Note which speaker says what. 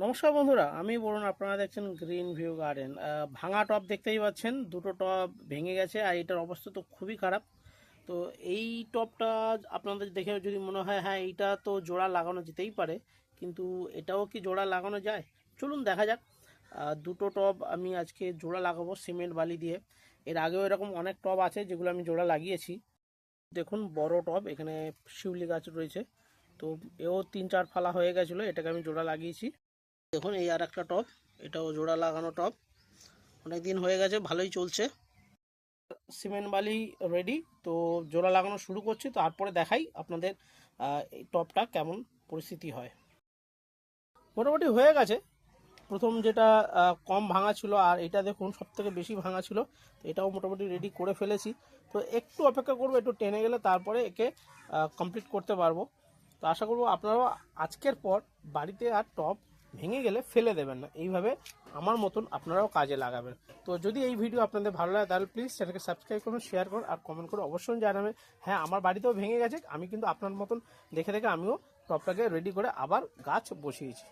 Speaker 1: নমস্কার বন্ধুরা, আমি বলুন আপনারা দেখছেন গ্রিন ভিউ গার্ডেন ভাঙা টব দেখতেই পাচ্ছেন, দুটো টব ভেঙে গেছে আর এটার অবস্থা তো খুবই খারাপ। তো এই টবটা আপনাদের দেখে যদি মনে হয় হ্যাঁ এইটা তো জোড়া লাগানো যেতেই পারে, কিন্তু এটাও কি জোড়া লাগানো যায়? চলুন দেখা যাক। দুটো টব আমি আজকে জোড়া লাগাবো সিমেন্ট বালি দিয়ে। এর আগেও এরকম অনেক টব আছে যেগুলো আমি জোড়া লাগিয়েছি। দেখুন, বড় টব এখানে শিউলি গাছ রয়েছে। তো এও তিন চার ফালা হয়ে গেছিল, এটাকে আমি জোড়া লাগিয়েছি। দেখুন, এই আর একটা টপ এটাও জোড়া লাগানো টপ অনেক দিন হয়ে গেছে, ভালোই চলছে। সিমেন্ট বালি রেডি তো জোড়া লাগানো শুরু করছি তারপরে দেখাই আপনাদের এই টপটা কেমন পরিস্থিতি হয়। মোটামুটি হয়ে গেছে। প্রথম যেটা কম ভাঙা ছিল, আর এটা দেখুন সব থেকে বেশি ভাঙা ছিল, তো এটাও মোটামুটি রেডি করে ফেলেছি। তো একটু অপেক্ষা করব, একটু টেনে গেলে তারপরে একে কমপ্লিট করতে পারব। তো আশা করব আপনারাও আজকের পর বাড়িতে আর টপ ভেঙে গেলে ফেলে দেবেন না। এইভাবে আমার মতন আপনারাও কাজে লাগাবেন। তো যদি এই ভিডিও আপনাদের ভালো লাগে, তাহলে প্লিজ চ্যানেলকে সাবস্ক্রাইব করুন শেয়ার করুন আর কমেন্ট করে অবশ্যই জানাবেন। হ্যাঁ আমার বাড়িতেও ভেঙে গেছে, আমি কিন্তু আপনার মতন দেখে দেখে আমিও টপটাকে রেডি করে আবার গাছ বসিয়েছি।